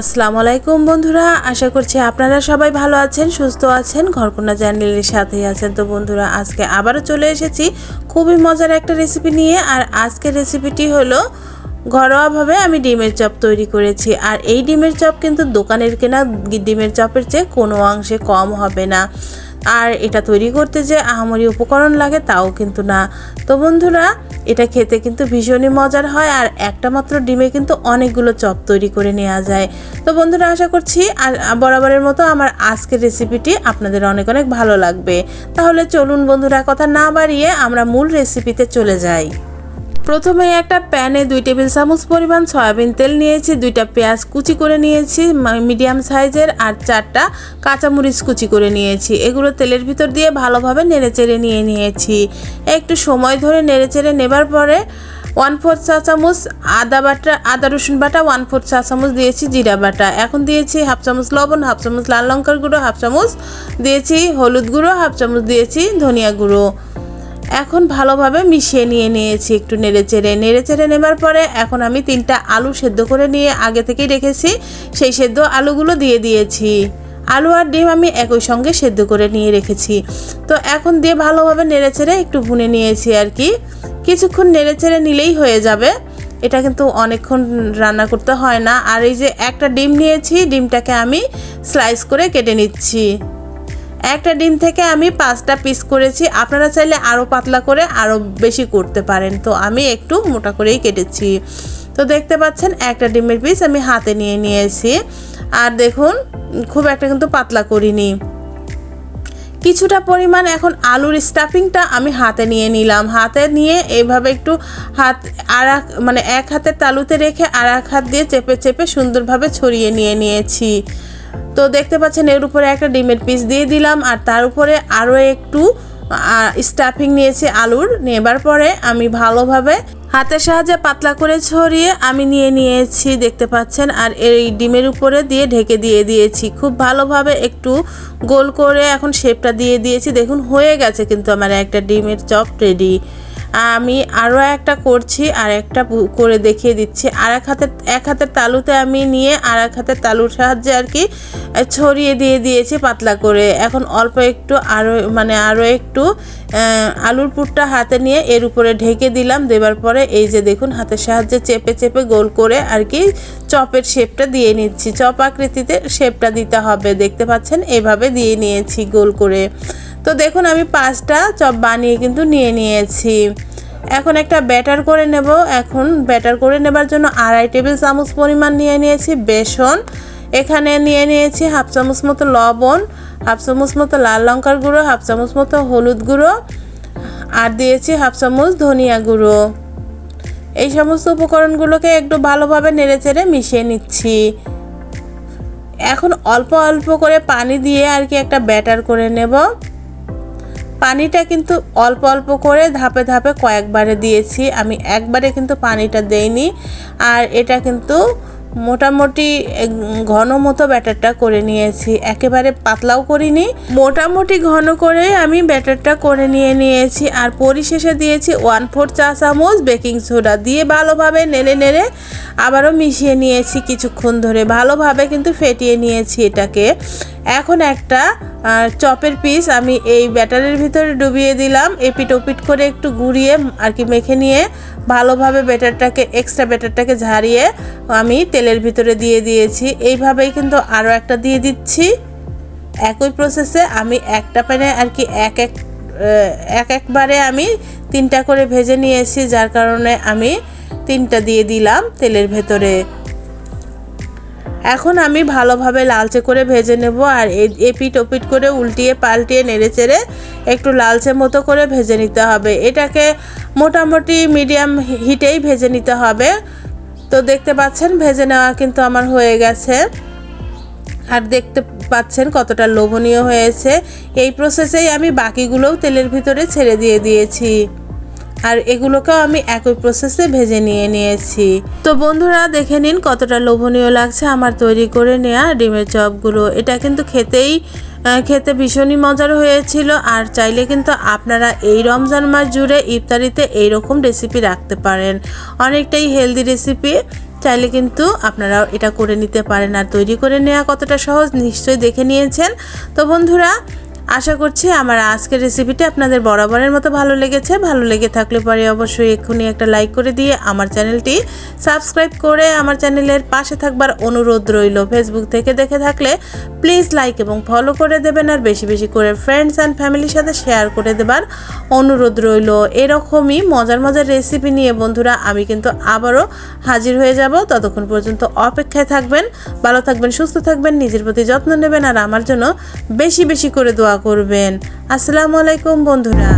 আসসালামু আলাইকুম বন্ধুরা, আশা করছি আপনারা সবাই ভালো আছেন, সুস্থ আছেন। ঘরকন্যা চ্যানেলের সাথেই আছেন তো বন্ধুরা, আজকে আবারও চলে এসেছি খুবই মজার একটা রেসিপি নিয়ে। আর আজকের রেসিপিটি হলো, ঘরোয়াভাবে আমি ডিমের চপ তৈরি করেছি। আর এই ডিমের চপ কিন্তু দোকানের কেনা ডিমের চপের চেয়ে কোনো অংশে কম হবে না। আর এটা তৈরি করতে যে আহামরি উপকরণ লাগে তাও কিন্তু না। তো বন্ধুরা, এটা খেতে কিন্তু ভীষণই মজার হয় আর একটা মাত্র ডিমে কিন্তু অনেকগুলো চপ তৈরি করে নেওয়া যায়। তো বন্ধুরা, আশা করছি আর বরাবরের মতো আমার আজকের রেসিপিটি আপনাদের অনেক অনেক ভালো লাগবে। তাহলে চলুন বন্ধুরা, কথা না বাড়িয়ে আমরা মূল রেসিপিতে চলে যাই। প্রথমে একটা প্যানে দুই টেবিল চামচ পরিমাণ সয়াবিন তেল নিয়েছি, দুইটা পেঁয়াজ কুচি করে নিয়েছি মিডিয়াম সাইজের, আর চারটা কাঁচামরিচ কুচি করে নিয়েছি। এগুলো তেলের ভিতর দিয়ে ভালোভাবে নেড়েচেড়ে নিয়ে নিয়েছি। একটু সময় ধরে নেড়েচেড়ে নেবার পরে ওয়ান ফোর চা চামচ আদা বাটা, আদা রসুন বাটা ওয়ান ফোর চা চামচ দিয়েছি জিরা বাটা। এখন দিয়েছি হাফ চামচ লবণ, হাফ চামচ লাল লঙ্কার গুঁড়ো, হাফ চামচ দিয়েছি হলুদ গুঁড়ো, হাফ চামচ দিয়েছি ধনিয়া গুঁড়ো। এখন ভালোভাবে মিশিয়ে নিয়ে নিয়েছি, একটু নেড়ে চেড়ে। নেড়ে চেড়ে নেবার পরে এখন আমি তিনটা আলু সেদ্ধ করে নিয়ে আগে থেকেই রেখেছি, সেই সেদ্ধ আলুগুলো দিয়ে দিয়েছি। আলু আর ডিম আমি একই সঙ্গে সেদ্ধ করে নিয়ে রেখেছি। তো এখন দিয়ে ভালোভাবে নেড়ে চেড়ে একটু ভুনে নিয়েছি আর কি। কিছুক্ষণ নেড়ে চেড়ে নিলেই হয়ে যাবে। এটা কিন্তু অনেকক্ষণ রান্না করতে হয় না। আর এই যে একটা ডিম নিয়েছি, ডিমটাকে আমি স্লাইস করে কেটে নিচ্ছি। একটা ডিম থেকে আমি পাঁচটা পিস করেছি। আপনারা চাইলে আরও পাতলা করে আরও বেশি করতে পারেন। তো আমি একটু মোটা করেই কেটেছি। তো দেখতে পাচ্ছেন, একটা ডিমের পিস আমি হাতে নিয়ে নিয়েছি। আর দেখুন, খুব একটা কিন্তু পাতলা করিনি। কিছুটা পরিমাণ এখন আলুর স্টাফিংটা আমি হাতে নিয়ে নিলাম। হাতে নিয়ে এইভাবে একটু হাত আর মানে এক হাতের তালুতে রেখে আর এক হাত দিয়ে চেপে চেপে সুন্দরভাবে ছড়িয়ে নিয়ে নিয়েছি। তো দেখতে পাচ্ছেন, এর উপরে একটা ডিমের পিস দিয়ে দিলাম, আর তার উপরে আরও একটু স্টাফিং নিয়েছি আলুর। নেবার পরে আমি ভালোভাবে হাতের সাহায্যে পাতলা করে ছড়িয়ে আমি নিয়ে নিয়েছি, দেখতে পাচ্ছেন, আর এই ডিমের উপরে দিয়ে ঢেকে দিয়ে দিয়েছি। খুব ভালোভাবে একটু গোল করে এখন শেপটা দিয়ে দিয়েছি। দেখুন, হয়ে গেছে কিন্তু আমার একটা ডিমের চপ রেডি আমি আরও একটা করছি, আর একটা করে দেখিয়ে দিচ্ছি। আর এক হাতের এক হাতের তালুতে আমি নিয়ে আর এক হাতের তালুর সাহায্যে আর কি ছড়িয়ে দিয়ে দিয়েছি পাতলা করে। এখন অল্প একটু আরও মানে আরও একটু আলুর পুরটা হাতে নিয়ে এর উপরে ঢেকে দিলাম। দেবার পরে এই যে দেখুন, হাতের সাহায্যে চেপে চেপে গোল করে আর কি চপের শেপটা দিয়ে নিচ্ছি। চপ আকৃতিতে শেপটা দিতে হবে, দেখতে পাচ্ছেন? এভাবে দিয়ে নিয়েছি গোল করে। তো দেখুন, আমি পাঁচটা চপ বানিয়ে কিন্তু নিয়ে নিয়েছি। এখন একটা ব্যাটার করে নেব। এখন ব্যাটার করে নেবার জন্য আড়াই টেবিল চামচ পরিমাণ নিয়ে নিয়েছি বেসন। এখানে নিয়ে নিয়েছি হাফ চামচ মতো লবণ, হাফ চামচ মতো লাল লঙ্কার গুঁড়ো, হাফ চামচ মতো হলুদ গুঁড়ো, আর দিয়েছি হাফ চামচ ধনিয়া গুঁড়ো। এই সমস্ত উপকরণগুলোকে একটু ভালোভাবে নেড়ে চেড়ে মিশিয়ে নিচ্ছি। এখন অল্প অল্প করে পানি দিয়ে আর কি একটা ব্যাটার করে নেব। পানিটা কিন্তু অল্প অল্প করে ধাপে ধাপে কয়েকবারে দিয়েছি। আমি একবারে কিন্তু পানিটা দেইনি। আর এটা কিন্তু মোটামুটি ঘন মতো ব্যাটারটা করে নিয়েছি। একেবারে পাতলাও করিনি। মোটামুটি ঘন করে আমি ব্যাটারটা করে নিয়ে নিয়েছি। আর পরিশেষে দিয়েছি ওয়ান ফোর চা চামচ বেকিং সোডা দিয়ে ভালোভাবে নেড়ে নেড়ে আবারও মিশিয়ে নিয়েছি কিছুক্ষণ ধরে। ভালোভাবে কিন্তু ফেটিয়ে নিয়েছি এটাকে। এখন একটা চপের পিস আমি এই ব্যাটারের ভিতরে ডুবিয়ে দিলাম, এপিট ওপিট করে একটু ঘুরিয়ে আর কি মেখে নিয়ে ভালোভাবে ব্যাটারটাকে এক্সট্রা ব্যাটারটাকে ঝারিয়ে আমি তেলের ভিতরে দিয়ে দিয়েছি। এইভাবেই কিন্তু আরও একটা দিয়ে দিচ্ছি। একই প্রসেসে আমি একটা প্যানে আর কি এক এক এক একবারে আমি তিনটা করে ভেজে নিয়েছি, যার কারণে আমি তিনটা দিয়ে দিলাম তেলের ভেতরে। এখন আমি ভালোভাবে লালচে করে ভেজে নেব আর এপিট ওপিট করে উল্টিয়ে পাল্টিয়ে নেড়ে চেড়ে একটু লালচে মতো করে ভেজে নিতে হবে। এটাকে মোটামুটি মিডিয়াম হিটেই ভেজে নিতে হবে। তো দেখতে পাচ্ছেন, ভেজে নেওয়া কিন্তু আমার হয়ে গেছে। আর দেখতে পাচ্ছেন কতটা লোভনীয় হয়েছে। এই প্রসেসেই আমি বাকিগুলোও তেলের ভিতরে ছেড়ে দিয়ে দিয়েছি। আর এগুলোকেও আমি একই প্রসেসে ভেজে নিয়ে নিয়েছি। তো বন্ধুরা, দেখে নিন কতটা লোভনীয় লাগছে আমার তৈরি করে নেওয়া ডিমের চপগুলো। এটা কিন্তু খেতেই খেতে ভীষণই মজার হয়েছিল আর চাইলে কিন্তু আপনারা এই রমজান মাস জুড়ে ইফতারিতে এইরকম রেসিপি রাখতে পারেন। অনেকটাই হেলদি রেসিপি চাইলে কিন্তু আপনারাও এটা করে নিতে পারেন। আর তৈরি করে নেওয়া কতটা সহজ নিশ্চয়ই দেখে নিয়েছেন। তো বন্ধুরা আশা করছি আমার আজকের রেসিপিটি আপনাদের বরাবরের মতো ভালো লেগেছে। ভালো লেগে থাকলে পরে অবশ্যই এক্ষুনি একটা লাইক করে দিয়ে আমার চ্যানেলটি সাবস্ক্রাইব করে আমার চ্যানেলের পাশে থাকবার অনুরোধ রইল। ফেসবুক থেকে দেখে থাকলে প্লিজ লাইক এবং ফলো করে দেবেন আর বেশি বেশি করে ফ্রেন্ডস অ্যান্ড ফ্যামিলির সাথে শেয়ার করে দেবার অনুরোধ রইল। এরকমই মজার মজার রেসিপি নিয়ে বন্ধুরা আমি কিন্তু আবারও হাজির হয়ে যাব। ততক্ষণ পর্যন্ত অপেক্ষায় থাকবেন, ভালো থাকবেন, সুস্থ থাকবেন, নিজের প্রতি যত্ন নেবেন আর আমার জন্য বেশি বেশি করে দোয়া করবেন। আসসালামু আলাইকুম বন্ধুরা।